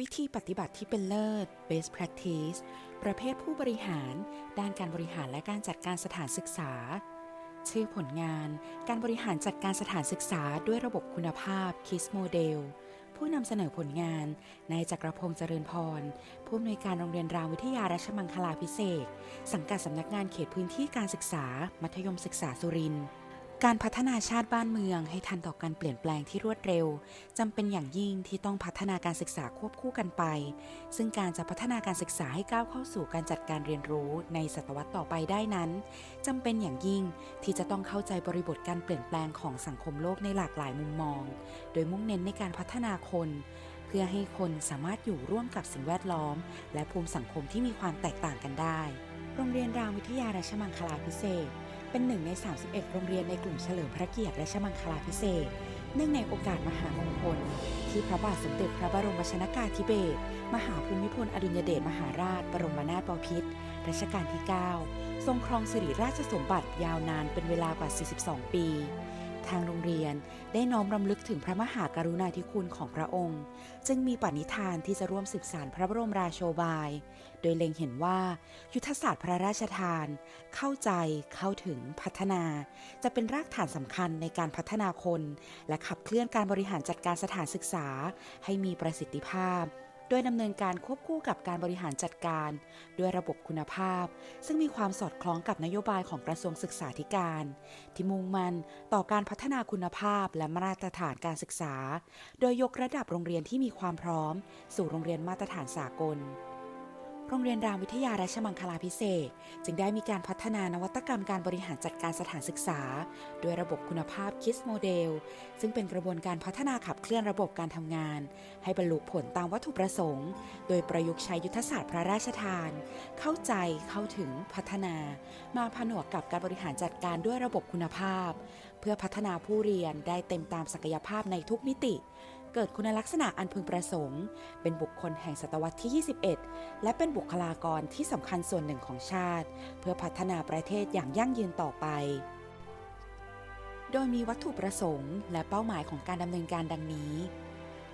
วิธีปฏิบัติที่เป็นเลิศ best practice ประเภทผู้บริหาร ด้านการบริหารและการจัดการสถานศึกษา ชื่อผลงาน การบริหารจัดการสถานศึกษาด้วยระบบคุณภาพ KISS Model ผู้นำเสนอผลงาน นายจักรพงศ์เจริญพร ผู้อำนวยการโรงเรียนรามวิทยาราชมังคลาพิเศษ สังกัดสำนักงานเขตพื้นที่การศึกษา มัธยมศึกษาสุรินทร์ การพัฒนาชาติบ้านเมืองให้ทันต่อการเปลี่ยนแปลงที่รวดเร็วจำเป็นอย่างยิ่งที่ต้องพัฒนาการศึกษาควบคู่กันไป ซึ่งการจะพัฒนาการศึกษาให้ก้าวเข้าสู่การจัดการเรียนรู้ในศตวรรษต่อไปได้นั้นจำเป็นอย่างยิ่งที่จะต้องเข้าใจบริบทการเปลี่ยนแปลงของสังคมโลกในหลากหลายมุมมอง โดยมุ่งเน้นในการพัฒนาคน เพื่อให้คนสามารถอยู่ร่วมกับสิ่งแวดล้อม และภูมิสังคมที่มีความแตกต่างกันได้ โรงเรียนรามวิทยาราชมังคลาพิเศษ เป็นหนึ่งใน 31 โรงเรียนในกลุ่มเฉลิมพระเกียรติและชมังคลาพิเศษ เนื่องในโอกาสมหามงคล ที่พระบาทสมเด็จพระบรมชนากาธิเบศรมหาภูมิพลอดุลยเดชมหาราช บรมนาถบพิตรรัชกาลที่ 9 ทรงครองสิริราชสมบัติยาวนานเป็นเวลากว่า 42 ปี ทางโรงเรียนได้น้อมรำลึกถึงพระมหากรุณาธิคุณของพระองค์ จึงมีปณิธานที่จะร่วมสืบสานพระบรมราโชบาย โดยเล็งเห็นว่า ยุทธศาสตร์พระราชทาน เข้าใจเข้าถึงพัฒนา จะเป็นรากฐานสำคัญในการพัฒนาคน และขับเคลื่อนการบริหารจัดการสถานศึกษา ให้มีประสิทธิภาพ ดยดำเนินการควบคู่กับการบริหารจัดการ ด้วยระบบคุณภาพ ซึ่งมีความสอดคล้องกับนโยบายของกระทรวงศึกษาธิการ ที่มุ่งมั่นต่อการพัฒนาคุณภาพและมาตรฐานการศึกษา โดยยกระดับโรงเรียนที่มีความพร้อม สู่โรงเรียนมาตรฐานสากล โรงเรียนรามวิทยาราชมังคลาพิเศษ จึงได้มีการพัฒนานวัตกรรมการบริหารจัดการสถานศึกษา ด้วยระบบคุณภาพ KISS Model ซึ่งเป็นกระบวนการพัฒนาขับเคลื่อนระบบการทำงาน ให้บรรลุผลตามวัตถุประสงค์ โดยประยุกต์ใช้ยุทธศาสตร์พระราชทาน เข้าใจเข้าถึงพัฒนา มาผนวกกับการบริหารจัดการด้วยระบบคุณภาพ เพื่อพัฒนาผู้เรียนได้เต็มตามศักยภาพในทุกมิติ เกิดคุณลักษณะอันพึงประสงค์ เป็นบุคคลแห่งศตวรรษที่ 21 และเป็นบุคลากรที่สำคัญส่วนหนึ่งของชาติ เพื่อพัฒนาประเทศอย่างยั่งยืนต่อไป โดยมีวัตถุประสงค์ และเป้าหมายของการดำเนินการดังนี้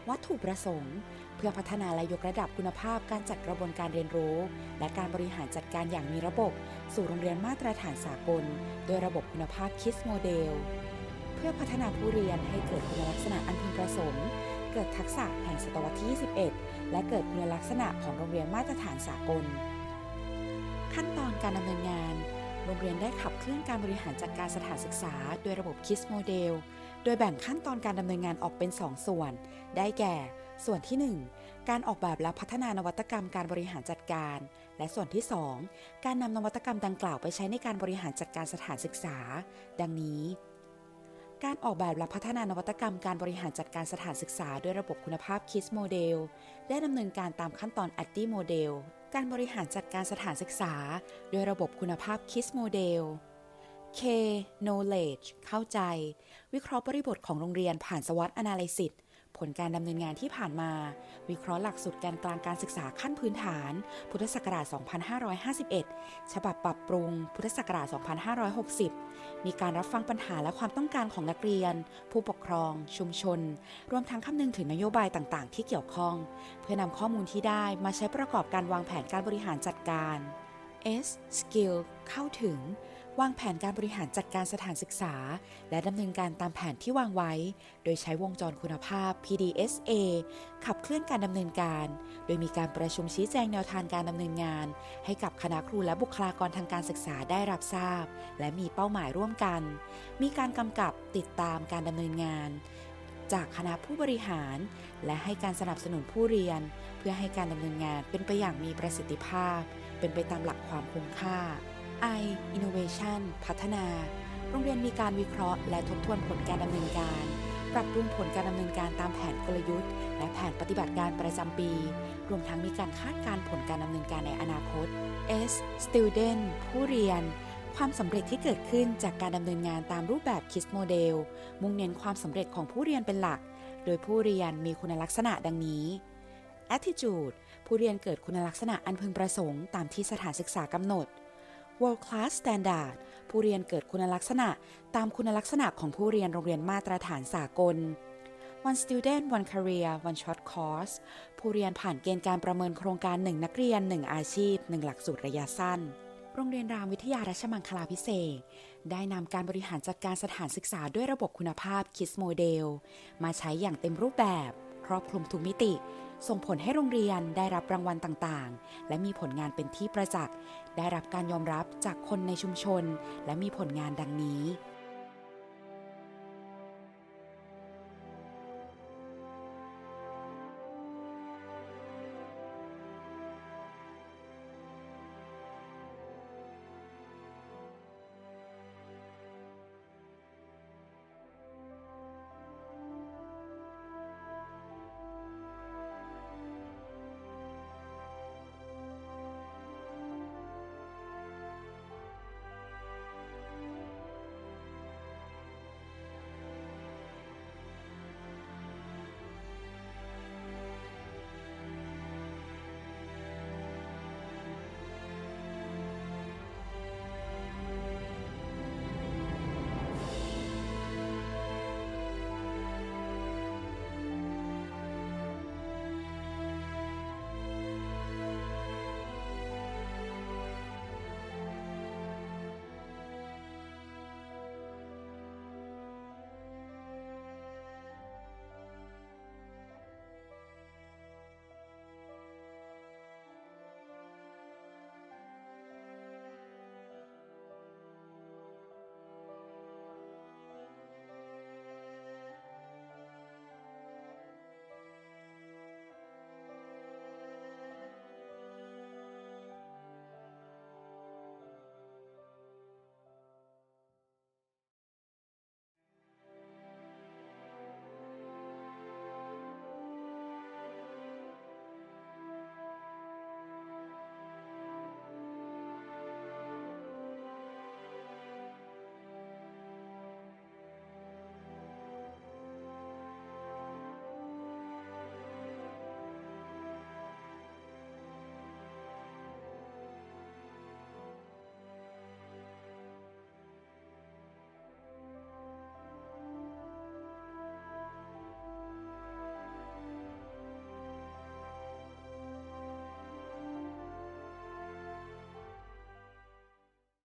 วัตถุประสงค์ เพื่อพัฒนาและยกระดับคุณภาพการจัดกระบวนการเรียนรู้ และการบริหารจัดการอย่างมีระบบ สู่โรงเรียนมาตรฐานสากล โดยระบบคุณภาพ KISS Model เพื่อพัฒนาผู้เรียนให้เกิดคุณลักษณะอันพึงประสงค์ เกิดทักษะแห่งศตวรรษที่ 21 และเกิดคุณลักษณะของโรงเรียนมาตรฐานสากล ขั้นตอนการดำเนินงานโรงเรียนได้ขับเคลื่อนการบริหารจัดการสถานศึกษา โดยระบบ KISS Model โดยแบ่งขั้นตอนการดำเนินงานออกเป็น 2 ส่วน ได้แก่ ส่วนที่ 1 การออกแบบและพัฒนานวัตกรรมการบริหารจัดการ และส่วนที่ 2 การนำนวัตกรรมดังกล่าวไปใช้ในการบริหารจัดการสถานศึกษา ดังนี้ การออกแบบและพัฒนานวัตกรรมการบริหารจัดการสถานศึกษาด้วยระบบคุณภาพ KISS Model ได้ดำเนินการตามขั้นตอน ADDI Model การบริหารจัดการสถานศึกษาด้วยระบบคุณภาพ KISS Model K knowledge เข้าใจ วิเคราะห์บริบทของโรงเรียนผ่าน SWOT analysis ผลการดำเนินงานที่ผ่านมา วิเคราะห์หลักสูตรการกลางการศึกษาขั้นพื้นฐาน พุทธศักราช 2551 ฉบับปรับปรุง พุทธศักราช 2560 มีการรับฟังปัญหาและความต้องการของนักเรียน ผู้ปกครอง ชุมชน รวมทั้งคำนึงถึงนโยบายต่างๆ ที่เกี่ยวข้อง เพื่อนำข้อมูลที่ได้มาใช้ประกอบการวางแผนการบริหารจัดการ S skill เข้าถึง วางแผนการบริหารจัดการสถานศึกษา และดำเนินการตามแผนที่วางไว้ โดยใช้วงจรคุณภาพ PDSA ขับเคลื่อนการดำเนินการ โดยมีการประชุมชี้แจงแนวทางการดำเนินงาน ให้กับคณะครูและบุคลากรทางการศึกษาได้รับทราบ และมีเป้าหมายร่วมกัน มีการกำกับติดตามการดำเนินงาน จากคณะผู้บริหาร และให้การสนับสนุนผู้เรียน เพื่อให้การดำเนินงานเป็นไปอย่างมีประสิทธิภาพ เป็นไปตามหลักความคุ้มค่า I Innovation พัฒนา โรงเรียนมีการวิเคราะห์และทบทวนผลการดำเนินการ ปรับปรุงผลการดำเนินการตามแผนกลยุทธ์ และแผนปฏิบัติการประจำปี รวมทั้งมีการคาดการผลการดำเนินการในอนาคต S Student ผู้เรียน ความสำเร็จที่เกิดขึ้นจากการดำเนินงานตามรูปแบบ KISS Model มุ่งเน้นความสำเร็จของผู้เรียนเป็นหลัก โดยผู้เรียนมีคุณลักษณะดังนี้ Attitude ผู้เรียนเกิดคุณลักษณะอันพึงประสงค์ตามที่สถานศึกษากำหนด World Class Standard ผู้เรียนเกิดคุณลักษณะตามคุณลักษณะของผู้เรียนโรงเรียนมาตรฐานสากล One Student One Career One Short Course ผู้เรียนผ่านเกณฑ์การประเมินโครงการ 1 นักเรียน 1 อาชีพ 1 หลักสูตรระยะสั้น โรงเรียนรามวิทยารัชมังคลาพิเศษ ได้นำการบริหารจัดการสถานศึกษาด้วยระบบคุณภาพ KISS โมเดลมาใช้อย่างเต็มรูปแบบ รอบคลุมทุกมิติ ส่งผลให้โรงเรียนได้รับรางวัลต่างๆ และมีผลงานเป็นที่ประจักษ์ ได้รับการยอมรับจากคนในชุมชน และมีผลงานดังนี้